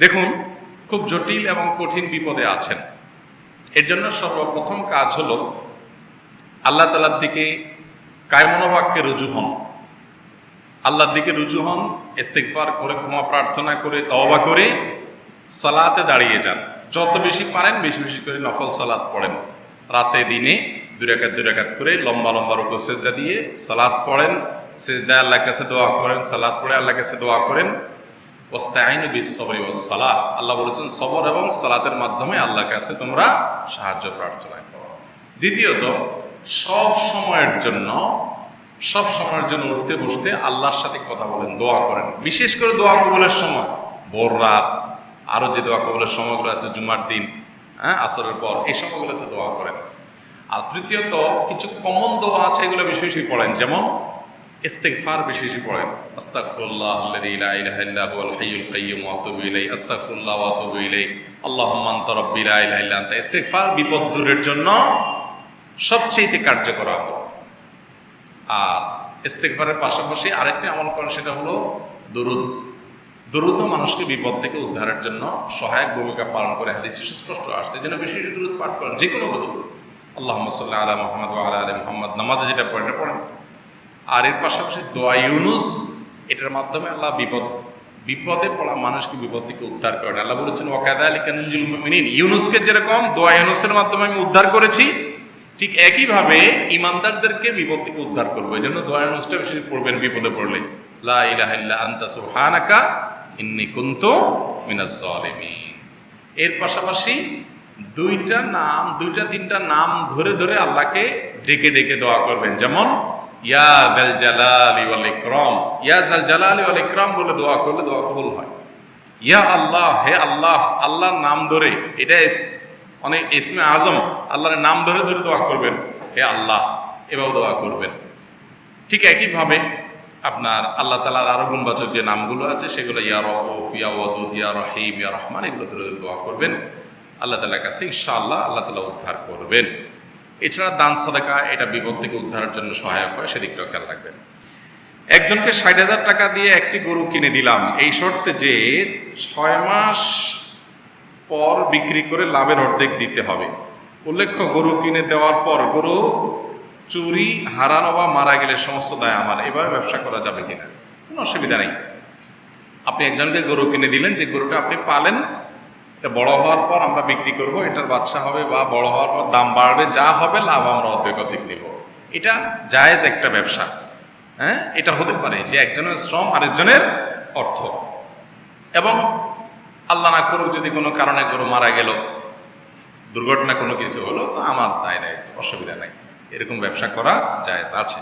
দেখুন, খুব জটিল এবং কঠিন বিপদে আছেন। এর জন্য সর্বপ্রথম কাজ হলো, আল্লাহ তালার দিকে কায়মনোবাক্যে রুজু হন। আল্লাহর দিকে রুজু হন ইস্তেকফার করে, ক্ষমা প্রার্থনা করে, তওবা করে, সালাতে দাঁড়িয়ে যান। যত বেশি পারেন, বেশি বেশি করে নফল সালাত পড়েন। রাতে, দিনে দুই রাকাত দুই রাকাত করে লম্বা লম্বা রুকু সেজদা দিয়ে সালাদ পড়েন। সেজদা আল্লাহ কাছে দোয়া করেন সালাদ পড়ে আল্লাহ কাছে দোয়া করেন। ওস্তাইন বিশ্বরি ও সালাহ আল্লাহ বলেছেন, সবর এবং সালাতের মাধ্যমে আল্লাহর কাছে তোমরা সাহায্য প্রার্থনা করো। দ্বিতীয়ত, সব সময়ের জন্য, সব সময়ের জন্য উঠতে বসতে আল্লাহর সাথে কথা বলেন, দোয়া করেন। বিশেষ করে দোয়া কবলের সময়। ভোর রাত, আরও যে দোয়া কবলের সময়গুলো আছে, জুমার দিন হ্যাঁ আসরের পর, এই সময়গুলোতে দোয়া করেন। আর তৃতীয়ত, কিছু কমন দোয়া আছে, এগুলো বেশি পড়েন। যেমন ইস্তেগফার বেশি বেশি পড়েন ইল্লা আনতা ইস্তেগফার বিপদ দূরের জন্য সবচেয়ে কার্যকর আমল। আর ইস্তেগফারের পাশাপাশি আরেকটি আমল করেন সেটা হলো দরুদ। দরুদ মানুষকে বিপদ থেকে উদ্ধারের জন্য সহায়ক ভূমিকা পালন করে। হাদিস সুস্পষ্ট আসছে। যেন বেশি বেশি দরুদ পাঠ করেন যে কোনো দরুদ। আল্লাহ সাল্লাহ আলা মোহাম্মদ আলা আলী মোহাম্মদ। নামাজে যেটা পড়েন পড়েন। আর এর পাশাপাশি দোয়া ইউনুস, এটার মাধ্যমে আল্লাহ বিপদ, বিপদে পড়া মানুষকে বিপদ থেকে উদ্ধার করেন আল্লাহ বলেছেন ওয়াকাদা আলী কানুজুল মিনিন ইউনুসকে যেরকম দোয়া ইউনুসের মাধ্যমে আমি উদ্ধার করেছি, ঠিক একইভাবে ইমানদারদেরকে বিপদ থেকে উদ্ধার করব। এই জন্য দোয়া ইউনুসটা বেশি পড়বেন বিপদে পড়লে, লা ইলাহা ইল্লা আনতা সুবহানাকা ইন্নী কুনতু মিনাজ জালিমিন এর পাশাপাশি দুইটা নাম, দুইটা তিনটা নাম ধরে ধরে আল্লাহকে ডেকে ডেকে দোয়া করবেন। যেমন ইয়া জাল জালালি ওয়াল ইকরাম। ইয়া জাল জালালি ওয়াল ইকরাম বলে দোয়া করলে দোয়া কবুল হয়। ইয়া আল্লাহ, হে আল্লাহ, আল্লাহর নাম ধরে। এটা অনেক ইসমে আজম, আল্লাহর নাম ধরে ধরে দোয়া করবেন, হে আল্লাহ এভাবে দোয়া করবেন। ঠিক একইভাবে আপনার আল্লাহ তালার আরও গুণবাচক যে নামগুলো আছে, সেগুলো ইয়া রফ ইয়া ওয়াদুদ, ইয়া রহিম, ইয়া রহমান, এগুলো ধরে দোয়া করবেন। আল্লাহ তালার কাছে ইনশাআল্লাহ আল্লাহ তালা উদ্ধার করবেন। এছাড়া দান সাদাকা এটা বিপদ থেকে উদ্ধারের জন্য সহায়ক হয়, সেদিকটাও খেয়াল রাখবেন। একজনকে ষাট হাজার টাকা দিয়ে একটি গরু কিনে দিলাম, এই শর্তে যে ছয় মাস পর বিক্রি করে লাভের অর্ধেক দিতে হবে। উল্লেখ্য, গরু কিনে দেওয়ার পর গরু চুরি, হারানো বা মারা গেলে সমস্ত দায় আমার, এভাবে ব্যবসা করা যাবে কিনা? কোনো অসুবিধা নেই। আপনি একজনকে গরু কিনে দিলেন, যে গরুটা আপনি পালেন এটা বড় হওয়ার পর আমরা বিক্রি করব, এটার বাচ্চা হবে বা বড় হওয়ার পর দাম বাড়বে, যা হবে লাভ আমরা অর্ধেক অর্ধেক নেব। এটা জায়েজ একটা ব্যবসা। হ্যাঁ? এটা হতে পারে যে একজনের শ্রম আরেকজনের অর্থ। এবং আল্লাহ না করুক যদি কোনো কারণে গরু মারা গেল, দুর্ঘটনা কোনো কিছু হলো, তো আমার দায় দায়িত্ব অসুবিধা নাই। এরকম ব্যবসা করা জায়েজ আছে।